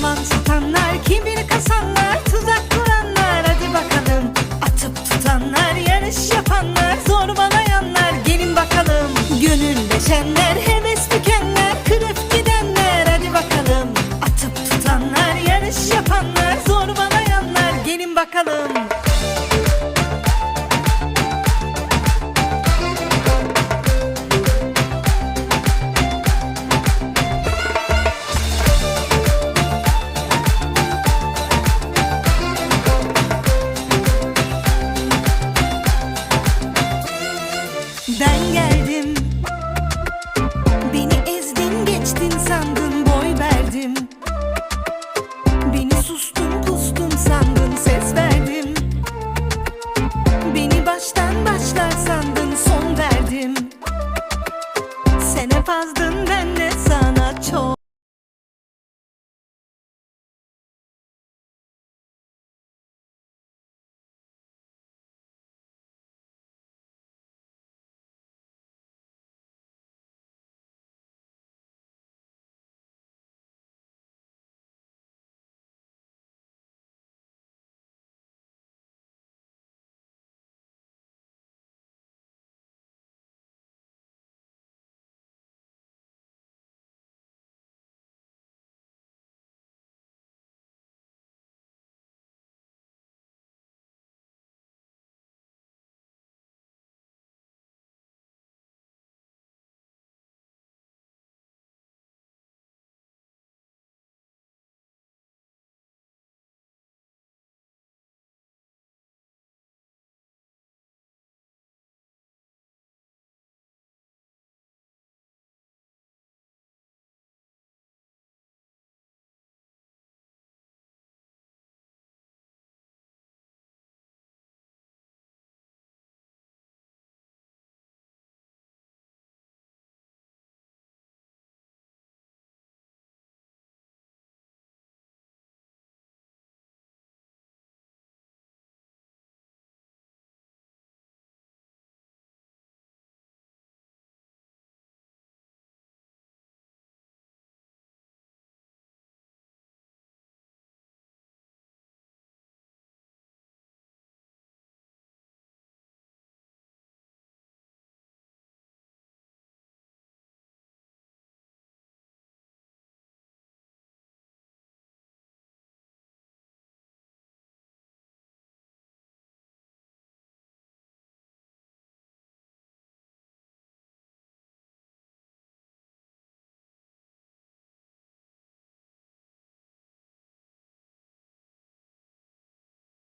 Yalan satanlar, kibir kasanlar, tuzak kuranlar Hadi bakalım. Atıp tutanlar, yarış yapanlar, zorbalayanlar Gelin bakalım. Gönülleşenler, heves tükenler, kırıp gidenler Hadi bakalım. Atıp tutanlar, yarış yapanlar, zorbalayanlar Gelin bakalım. geldim. Beni ezdin geçtin sandım boy verdim. Beni sustum kustum sandın ses verdim. Beni baştan başlar sandın son verdim. Sen hep ben